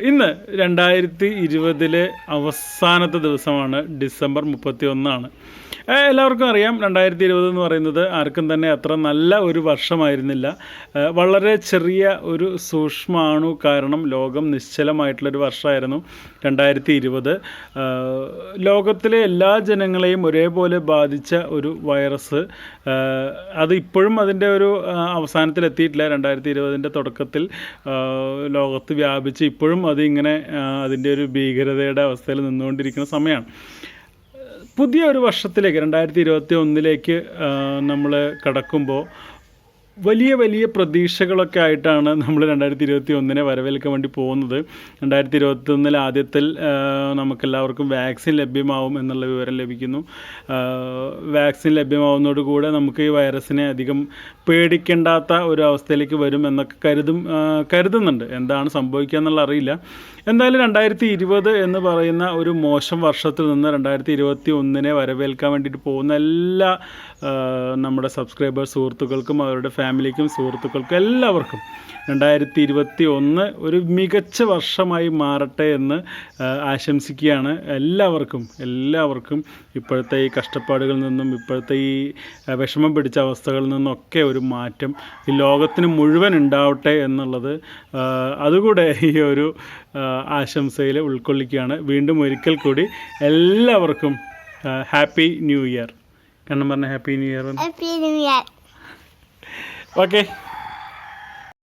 ഇന്ന് രണ്ടായിരത്തി ഇരുപതിലെ അവസാനത്തെ ദിവസമാണ് ഡിസംബർ മുപ്പത്തി ഒന്നാണ് എല്ലാവർക്കും അറിയാം രണ്ടായിരത്തി ഇരുപത് എന്ന് പറയുന്നത് ആർക്കും തന്നെ അത്ര നല്ല ഒരു വർഷമായിരുന്നില്ല. വളരെ ചെറിയ ഒരു സൂക്ഷ്മാണു കാരണം ലോകം നിശ്ചലമായിട്ടുള്ളൊരു വർഷമായിരുന്നു രണ്ടായിരത്തി ഇരുപത്. ലോകത്തിലെ എല്ലാ ജനങ്ങളെയും ഒരേപോലെ ബാധിച്ച ഒരു വൈറസ്. അത് ഇപ്പോഴും അതിന്റെ ഒരു അവസാനത്തിലെത്തിയിട്ടില്ല. രണ്ടായിരത്തി ഇരുപതിന്റെ തുടക്കത്തിൽ ആ, ലോകത്ത് വ്യാപിച്ച് ഇപ്പോഴും അതിങ്ങനെ അതിന്റെ ഒരു ഭീകരതയുടെ അവസ്ഥയിൽ നിന്നുകൊണ്ടിരിക്കുന്ന സമയമാണ്. പുതിയ ഒരു വർഷത്തിലേക്ക് രണ്ടായിരത്തി ഇരുപത്തി ഒന്നിലേക്ക് നമ്മൾ കടക്കുമ്പോൾ വലിയ വലിയ പ്രതീക്ഷകളൊക്കെ ആയിട്ടാണ് നമ്മൾ രണ്ടായിരത്തി ഇരുപത്തി ഒന്നിനെ വരവേൽക്കാൻ വേണ്ടി പോകുന്നത്. രണ്ടായിരത്തി ഇരുപത്തി ഒന്നിൽ ആദ്യത്തിൽ നമുക്കെല്ലാവർക്കും വാക്സിൻ ലഭ്യമാവും എന്നുള്ള വിവരം ലഭിക്കുന്നു. വാക്സിൻ ലഭ്യമാവുന്നതോടുകൂടെ നമുക്ക് ഈ വൈറസിനെ അധികം പേടിക്കേണ്ടാത്ത ഒരു അവസ്ഥയിലേക്ക് വരും എന്നൊക്കെ കരുതും കരുതുന്നുണ്ട്. എന്താണ് സംഭവിക്കുക എന്നുള്ള അറിയില്ല. എന്തായാലും രണ്ടായിരത്തി ഇരുപത് എന്ന് പറയുന്ന ഒരു മോശം വർഷത്തിൽ നിന്ന് രണ്ടായിരത്തി ഇരുപത്തി ഒന്നിനെ വരവേൽക്കാൻ വേണ്ടിയിട്ട് പോകുന്ന എല്ലാ നമ്മുടെ സബ്സ്ക്രൈബേഴ്സ് സുഹൃത്തുക്കൾക്കും അവരുടെ ഫാമിലിക്കും സുഹൃത്തുക്കൾക്കും എല്ലാവർക്കും രണ്ടായിരത്തി ഇരുപത്തി ഒന്ന് ഒരു മികച്ച വർഷമായി മാറട്ടെ എന്ന് ആശംസിക്കുകയാണ് എല്ലാവർക്കും. എല്ലാവർക്കും ഇപ്പോഴത്തെ ഈ കഷ്ടപ്പാടുകളിൽ നിന്നും ഇപ്പോഴത്തെ ഈ വിഷമം പിടിച്ച അവസ്ഥകളിൽ നിന്നൊക്കെ ഒരു മാറ്റം ഈ ലോകത്തിന് മുഴുവൻ ഉണ്ടാവട്ടെ എന്നുള്ളത് അതുകൂടെ ഈ ഒരു ആശംസയിൽ ഉൾക്കൊള്ളിക്കുകയാണ്. വീണ്ടും ഒരിക്കൽ കൂടി എല്ലാവർക്കും ഹാപ്പി ന്യൂ ഇയർ. കണ്ണം പറഞ്ഞ happy new year happy new Year. Okay